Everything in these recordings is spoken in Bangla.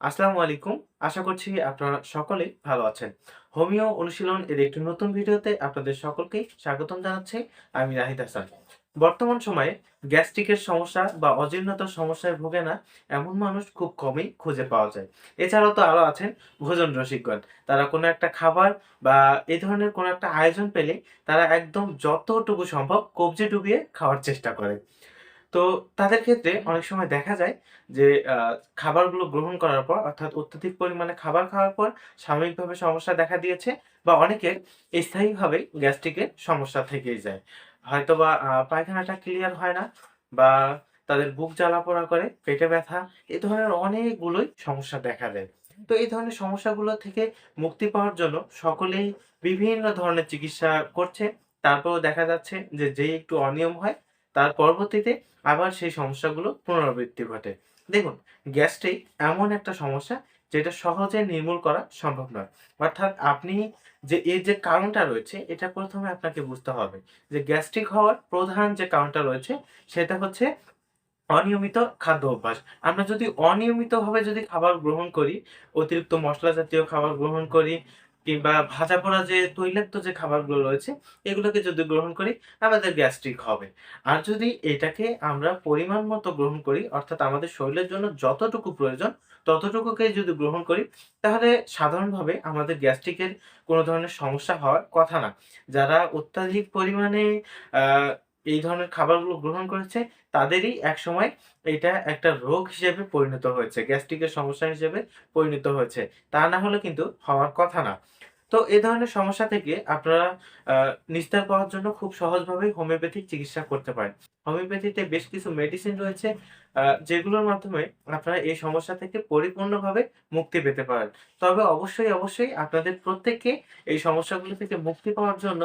আসসালামু আলাইকুম। আশা করছি আপনারা সকলেই ভালো আছেন। হোমিও অনুশীলন এর একটি নতুন ভিডিওতে আপনাদের সকলকেই স্বাগতম জানাচ্ছি। আমি রাহিদ হাসান। বর্তমান সময়ে গ্যাস্ট্রিকের সমস্যা বা অজীর্ণতার সমস্যায় ভোগে না এমন মানুষ খুব কমই খুঁজে পাওয়া যায়। এছাড়াও তো আরও আছেন ভোজন রসিকগণ। তারা কোনো একটা খাবার বা এই ধরনের কোনো একটা আয়োজন পেলে তারা একদম যতটুকু সম্ভব কবজি ডুবিয়ে খাওয়ার চেষ্টা করে। তো তাদের ক্ষেত্রে অনেক সময় দেখা যায় যে খাবারগুলো গ্রহণ করার পর অর্থাৎ অত্যধিক পরিমাণে খাবার খাওয়ার পর সাময়িকভাবে সমস্যা দেখা দিয়েছে বা অনেকের স্থায়ীভাবে গ্যাস্ট্রিকের সমস্যা থেকেই যায়। হয়তো বা পায়খানাটা ক্লিয়ার হয় না বা তাদের বুক জ্বালা-পোড়া করে, পেটে ব্যথা এ ধরনের অনেকগুলোই সমস্যা দেখা দেয়। তো এই ধরনের সমস্যাগুলো থেকে মুক্তি পাওয়ার জন্য সকলেই বিভিন্ন ধরনের চিকিৎসা করছে। তারপরেও দেখা যাচ্ছে যে যেই একটু অনিয়ম হয় তার পরবর্তীতে আবার সেই সমস্যাগুলো পুনরাবৃত্তি ঘটে। দেখুন গ্যাস্ট্রিক এমন একটা সমস্যা যেটা সহজে নির্মূল করা সম্ভব নয়। অর্থাৎ আপনি যে এর যে কারণটা রয়েছে এটা প্রথমে আপনাকে বুঝতে হবে যে গ্যাস্ট্রিক হওয়ার প্রধান যে কারণটা রয়েছে সেটা হচ্ছে অনিয়মিত খাদ্য অভ্যাস। আমরা যদি অনিয়মিতভাবে যদি খাবার গ্রহণ করি, অতিরিক্ত মশলা জাতীয় খাবার গ্রহণ করি কিংবা ভাজা-পোড়া যে তৈলাক্ত যে খাবারগুলো রয়েছে, এগুলোকে যদি গ্রহণ করি আমাদের গ্যাস্ট্রিক হবে। আর যদি এটাকে আমরা পরিমাণ মতো গ্রহণ করি অর্থাৎ আমাদের শরীরের জন্য যতটুকু প্রয়োজন ততটুকুকে যদি গ্রহণ করি তাহলে সাধারণভাবে আমাদের গ্যাস্ট্রিকের কোনো ধরনের সমস্যা হওয়ার কথা না। যারা অত্যাধিক পরিমাণে এই ধরনের খাবারগুলো গ্রহণ করেছে তাদেরই একসময় এটা একটা রোগ হিসেবে পরিণত হয়েছে। গ্যাস্ট্রিকের সমস্যা হিসেবে পরিণত হয়েছে। তা না হলে কিন্তু হওয়ার কথা না। তো এ ধরনের সমস্যা থেকে আপনারা নিস্তার পাওয়ার জন্য খুব সহজভাবে হোমিওপ্যাথিক চিকিৎসা করতে পারেন। হোমিওপ্যাথিতে বেশ কিছু মেডিসিন রয়েছে যেগুলোর মাধ্যমে আপনারা এই সমস্যা থেকে পরিপূর্ণভাবে মুক্তি পেতে পারেন। তবে অবশ্যই, অবশ্যই আপনাদের প্রত্যেককে এই সমস্যাগুলো থেকে মুক্তি পাওয়ার জন্য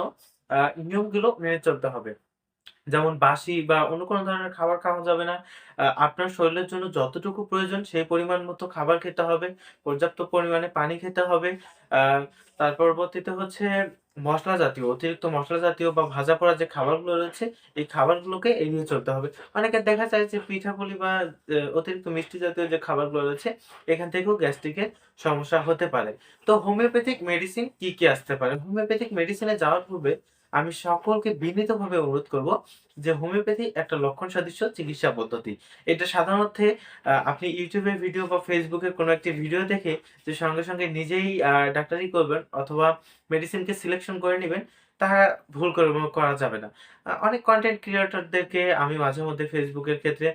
নিয়মগুলো মেনে চলতে হবে। যেমন বাসি বা অন্য কোনো ধরনের খাবার খাওয়া যাবে না। আপনার শরীরের জন্য যতটুকু প্রয়োজন সেই পরিমাণ মতো খাবার খেতে হবে। পর্যাপ্ত পরিমাণে পানি খেতে হবে। তার পরবর্তীতে হচ্ছে মশলা জাতীয়, অতিরিক্ত মশলা জাতীয় বা ভাজা-পোড়া যে খাবারগুলো রয়েছে, এই খাবারগুলোকে এড়িয়ে চলতে হবে। অনেকে দেখা যায় যে পিঠাপুলি বা অতিরিক্ত মিষ্টি জাতীয় যে খাবারগুলো রয়েছে, এখান থেকেও গ্যাস্ট্রিকের সমস্যা হতে পারে। তো হোমিওপ্যাথিক মেডিসিন কি, কি আসতে পারে? হোমিওপ্যাথিক মেডিসিনে যাওয়ার পূর্বে আমি সকলকে বিনীতভাবে অনুরোধ করব যে হোমিওপ্যাথি একটা লক্ষণ সদৃশ্য চিকিৎসা পদ্ধতি। এটা সাধারণত আপনি ইউটিউবে ভিডিও বা ফেসবুকে কোনো একটি ভিডিও দেখে যে সঙ্গে, সঙ্গে নিজেই ডাক্তারি করবেন অথবা মেডিসিনকে সিলেকশন করে নিবেন, তাহা ভুল করে করা যাবে না। অনেক কনটেন্ট ক্রিয়েটরদেরকে আমি মাঝে মধ্যে এর ক্ষেত্রে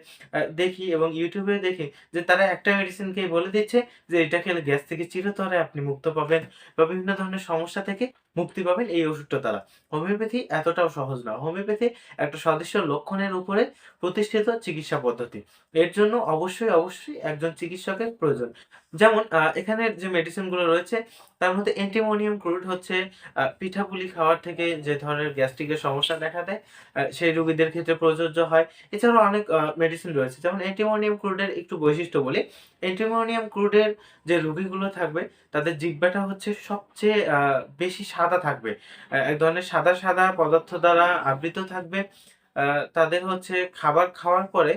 দেখি এবং এ দেখি যে তারা একটা মেডিসিনকেই বলে দিচ্ছে যে এটা খেলে গ্যাস থেকে চিরতরে আপনি মুক্ত পাবেন বা বিভিন্ন ধরনের সমস্যা থেকে মুক্তি পাবেন এই ওষুধটা দ্বারা। হোমিওপ্যাথি এতটাও সহজ না। হোমিওপ্যাথি একটা সদৃশ্য লক্ষণের উপরে প্রতিষ্ঠিত চিকিৎসা পদ্ধতি। এর জন্য অবশ্যই, অবশ্যই একজন চিকিৎসকের প্রয়োজন। যেমন এখানের যে মেডিসিনগুলো রয়েছে তার মধ্যে অ্যান্টিমোনিয়াম ক্রুড হচ্ছে আ পিঠাপুলি খাওয়ার থেকে যে ধরনের গ্যাস্ট্রিকের সমস্যা দেখা দেয় সেই রোগীদের ক্ষেত্রে প্রযোজ্য হয়। এছাড়াও অনেক মেডিসিন রয়েছে। যেমন অ্যান্টিমোনিয়াম ক্রুডের একটু বৈশিষ্ট্য বলি। অ্যান্টিমোনিয়াম ক্রুডের যে রোগীগুলো থাকবে তাদের জিহ্বাটা হচ্ছে সবচেয়ে বেশি সাদা থাকবে। এক ধরনের সাদা, সাদা পদার্থ দ্বারা আবৃত থাকবে। তাদের হচ্ছে খাবার খাওয়ার পরে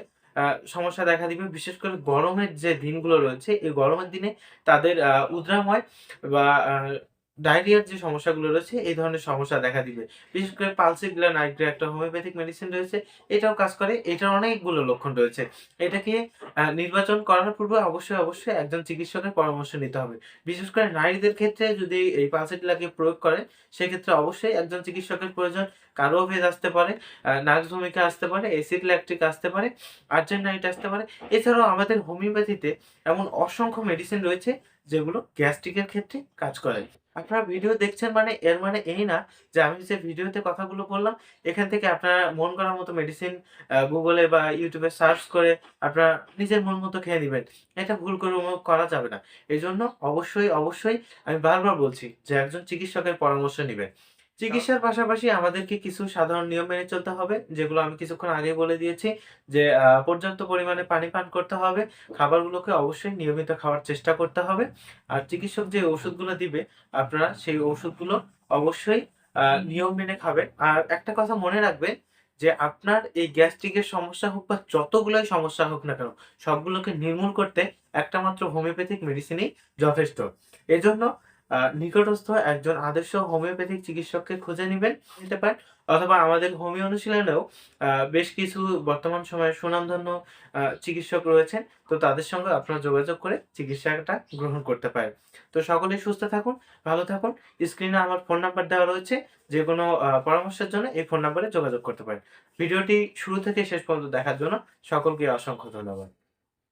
সমস্যা দেখা দিবে। বিশেষ করে গরমের যে দিনগুলো রয়েছে, এই গরমের দিনে তাদের আ উদ্রাম হয় বা ডায়রিয়ার যে সমস্যাগুলো রয়েছে, এই ধরনের সমস্যা দেখা দিবে। বিশেষ করে পালসিগ্লা নাইগ্রা একটা হোমিওপ্যাথিক মেডিসিন রয়েছে, এটাও কাজ করে। এটার অনেকগুলো লক্ষণ রয়েছে। এটাকে নির্বাচন করার পূর্বে অবশ্যই, অবশ্যই একজন চিকিৎসকের পরামর্শ নিতে হবে। বিশেষ করে নারীদের ক্ষেত্রে যদি এই পালসিগ্লাকে প্রয়োগ করে, সেক্ষেত্রে অবশ্যই একজন চিকিৎসকের প্রয়োজন। কারও ভেদ আসতে পারে, আ ভূমিকা আসতে পারে, অ্যাসিড ল্যাকটিক আসতে পারে, আর্জেন্টাইন আসতে পারে। এছাড়াও আমাদের হোমিওপ্যাথিতে এমন অসংখ্য মেডিসিন রয়েছে যেগুলো গ্যাস্ট্রিকের ক্ষেত্রে কাজ করে। আপনারা ভিডিও দেখছেন মানে এর মানে এই না যে আমি যে ভিডিওতে কথাগুলো বললাম এখান থেকে আপনারা মন করার মতো মেডিসিন Google বা ইউটিউবে সার্চ করে আপনারা নিজের মন মতো খেয়ে নেবেন এটা ভুল করে করা যাবে না। এজন্য অবশ্যই, অবশ্যই আমি বারবার বলছি যে একজন চিকিৎসকের পরামর্শ নিবেন। চিকিৎসার পাশাপাশি আমাদেরকে কিছু সাধারণ নিয়ম মেনে চলতে হবে, যেগুলো আমি কিছুক্ষণ আগে বলে দিয়েছি যে পর্যাপ্ত পরিমাণে পানি পান করতে হবে। খাবারগুলোকে অবশ্যই নিয়মিত খাওয়ার চেষ্টা করতে হবে। আর চিকিৎসক যে ওষুধগুলো দিবে আপনারা সেই ওষুধগুলো অবশ্যই নিয়ম মেনে খাবেন। আর একটা কথা মনে রাখবেন যে আপনার এই গ্যাস্ট্রিকের সমস্যা হোক বা যতগুলোই সমস্যা হোক না কেন সবগুলোকে নির্মূল করতে একটা মাত্র হোমিওপ্যাথিক মেডিসিনই যথেষ্ট এজন্য নিকটস্থ একজন আদর্শ হোমিওপ্যাথিক চিকিৎসককে খুঁজে নেবেন, নিতে পারেন, অথবা আমাদের হোমিও অনুশীলনেও বেশ কিছু বর্তমান সময়ে সুনামধন্য চিকিৎসক রয়েছেন, তো তাদের সঙ্গে আপনারা যোগাযোগ করে চিকিৎসাটা গ্রহণ করতে পারেন। তো সকলেই সুস্থ থাকুন, ভালো থাকুন, স্ক্রিনে আমার ফোন নাম্বার দেওয়া রয়েছে যে কোনো পরামর্শের জন্য এই ফোন নাম্বারে যোগাযোগ করতে পারেন। ভিডিওটি শুরু থেকে শেষ পর্যন্ত দেখার জন্য সকলকে অসংখ্য ধন্যবাদ।